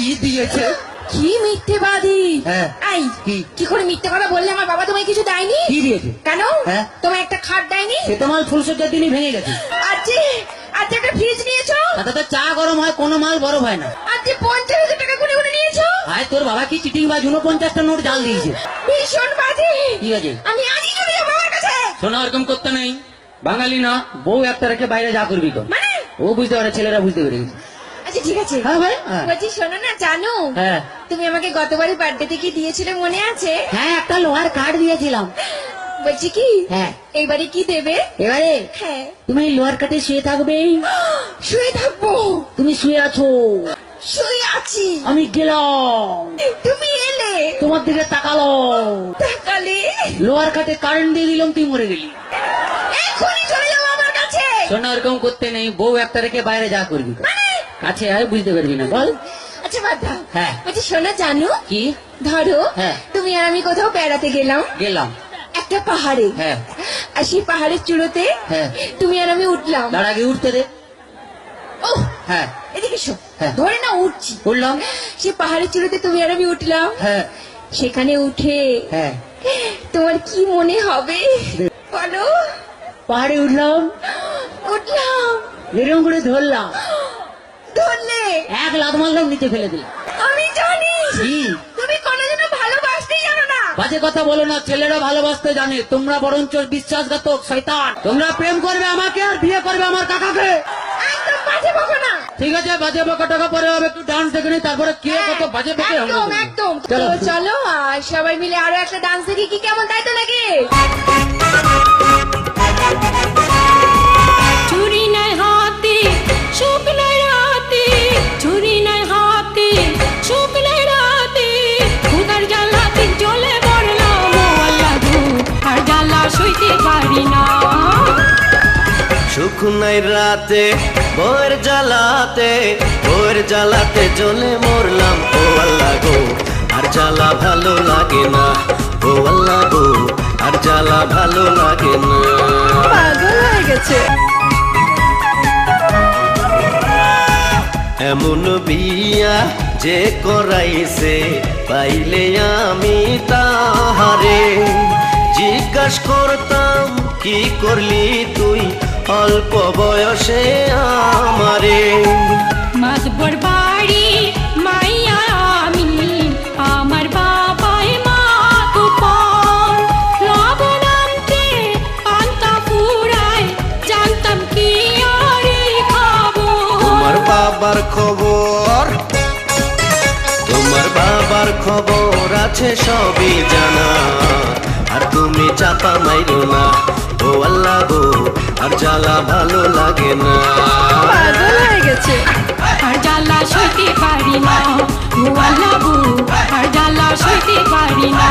খাইয়ে দিয়েছে। কি মিথ্যেবাদী? হ্যাঁ। আই কি? কি করে মিথ্যে কথা বললে আমার বাবা তোমায় কিছু দেয়নি? কি দিয়েছে? কেন? হ্যাঁ। তোমায় একটা খাট দেয়নি? সে তো মাল ফুলসজ্জার দিনই ভেঙে গেছে। আজ আজ একটা ফ্রিজ নিয়েছো? তাতে তো চা গরম হয় কোনো মাল বরফ হয় না। আজ পঞ্চাশ হাজার টাকা করে করে নিয়েছো? আয় তোর বাবা কি চিটিং বা উনপঞ্চাশটা নোট জাল দিয়েছে। ভীষণ বাজে। কি আছে আমি আজই চলে যাব আমার কাছে। শোনা ওরকম করতে নেই। বাঙালি না বউ একটা রেখে বাইরে যা করবি তো মানে? ও বুঝতে পারে ছেলেরা বুঝতে পেরে গেছে। আচ্ছা ঠিক আছে। হ্যাঁ ভাই? হ্যাঁ। বলছি শোনো না জানো? হ্যাঁ। তুমি আমাকে গতবারই বার্থডেতে কি দিয়েছিলে মনে আছে? হ্যাঁ একটা লোহার কার্ড দিয়েছিলাম। বলছি কি? হ্যাঁ। এইবারে কি দেবে? এবারে? হ্যাঁ। তুমি এই লোহার কাটে শুয়ে থাকবে। শুয়ে থাকব। তুমি শুয়ে আছো। শুয়ে আছি। আমি গেলাম। তুমি এলে। তোমার দিকে তাকালো। তাকালে? লোহার কাটে কারেন্ট দিয়ে দিলাম তুই মরে গেলি। এখনই চলে আমার কাছে। শোনা ওরকম করতে নেই বউ একটা রেখে বাইরে যা করবি। মানে কাছে আয় বুঝতে পারবি না বল। আচ্ছা বাদ দাও। হ্যাঁ। বলছি শোনো জানো। কি? ধরো হ্যাঁ। তুমি আর আমি কোথাও বেড়াতে গেলাম। গেলাম। একটা পাহাড়ে। হ্যাঁ। আর সেই পাহাড়ের চূড়োতে হ্যাঁ। তুমি আর আমি উঠলাম। তার আগে উঠতে দে। ও হ্যাঁ। এদিকে হ্যাঁ। ধরে না উঠছি। উঠলাম। সেই পাহাড়ের চূড়োতে তুমি আর আমি উঠলাম। হ্যাঁ। সেখানে উঠে হ্যাঁ। তোমার কি মনে হবে? বলো। পাহাড়ে উঠলাম। উঠলাম। এরকম করে ধরলাম। ধরলে এক লাখ মারলাম নিচে ফেলে দিলাম আমি জানি? তুমি কোনোদিনও ভালোবাসতেই জানো না। বাজে কথা বলো না ছেলেরা ভালোবাসতে জানে। তোমরা বরঞ্চ বিশ্বাসঘাতক শয়তান। তোমরা প্রেম করবে আমাকে আর বিয়ে করবে আমার কাকাকে। একদম বাজে বকো না। ঠিক আছে বাজে বকা টাকা পরে হবে একটু ডান্স দেখে নি তারপরে কে কত বাজে বকে একদম একদম। তো চলো। চলো আর সবাই মিলে আরও একটা ডান্স দেখি কি কেমন তাই তো নাকি? নাই রাতে বইয়ের জ্বালাতে বইয়ের জ্বালাতে জ্বলে মরলাম। ও আল্লাহ গো আর জ্বালা ভালো লাগে না। ও আল্লাহ গো আর জ্বালা ভালো লাগে না। পাগল হয়ে গেছে। এমন বিয়া যে করাইছে পাইলে আমি তাহারে। জিজ্ঞাস করতাম কি করলি তুই? অল্প বয়সে আমারে। মাতবর বাড়ি মাইয়া আমি আমার বাবাই মা কুপন লবণ পান্তা ফুরায় জানতাম কি আরে খাব। তোমার বাবার খবর তোমার বাবার খবর আছে সবই জানা। আর তুমি চাপা মাইরো না ও আল্লাহ আর জ্বালা ভালো লাগে না। পাগল হয়ে গেছে। আর জ্বালা সইতে পারি না ও আল্লাহ আর জ্বালা সইতে পারি না।